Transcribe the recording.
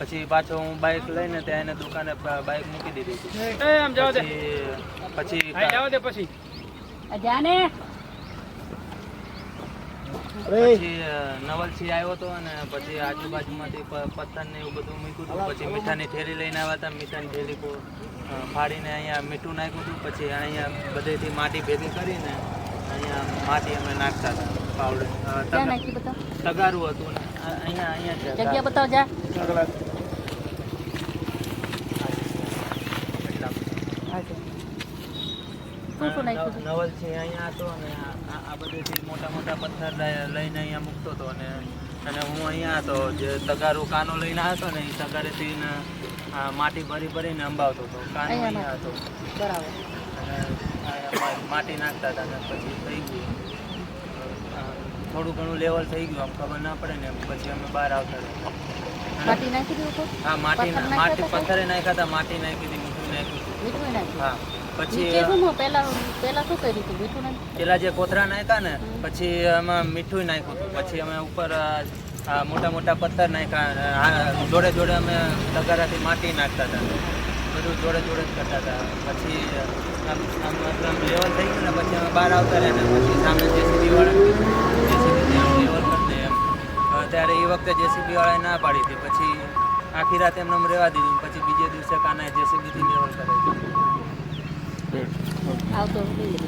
પછી? પાછો હું બાઇક લઈને ત્યાં એને દુકાને બાઇક મૂકી દીધી હતી. પછી પછી જાને. પછી નવલસિંહ આવ્યો હતો અને પછી આજુબાજુમાંથી પથ્થર ને એવું બધું મૂક્યું હતું. પછી મીઠાની થેલી લઈને આવ્યા હતા. મીઠાની થેલી ફાડીને અહીંયા મીઠું નાખ્યું હતું. પછી અહીંયા બધેથી માટી ભેગી કરીને અહીંયા માટી અમે નાખતા હતા. પાવડર. તગારું હતું ને અહીંયા અહીંયા જગ્યા બતાવ જા. હા શું શું નાખ્યું હતું? છે અહીંયા હતો અને આ- બધેથી મોટા મોટા પથ્થર લઈને અહીંયા મૂકતો હતો અને અને હું અહીંયા હતો. જે તગારું કાનો લઈને આવ્યો ને એ તગારેથી માટી ભરી ભરીને અંબાવતો હતો. કાનો અહીંયા હતો. બરાબર. અને માટી નાખતા હતા અને પછી થઈ ગયું. થોડું ઘણું લેવલ થઈ ગયું આમ ખબર ના પડે ને પછી અમે બહાર આવતા માટી નાખી દીધું હા માટી માટી પથ્થરે નાખ્યા હતા માટી નાખી દીધી મીઠું નાખ્યું? હા. પછી શું કર્યું હતું? મીઠું પેલા જે કોથરા નાખ્યા ને પછી એમાં મીઠું નાખ્યું હતું. પછી અમે ઉપર મોટા મોટા પથ્થર નાખ્યા જોડે જોડે અમે તગારાથી માટી નાખતા હતા. બધું જોડે જોડે જ કરતા હતા. પછી આમ લેવલ થઈ ગયું ને પછી અમે બહાર આવતા રહ્યા ને પછી સામે જેસીબી વાળા જેસીબી લેવલ કરી દે એમ. ત્યારે એ વખતે જેસીબી વાળાએ ના પાડી હતી. પછી આખી રાત એમને એમ રહેવા દીધું પછી બીજે દિવસે કાનાએ જેસીબીથી લેવલ 奥多利。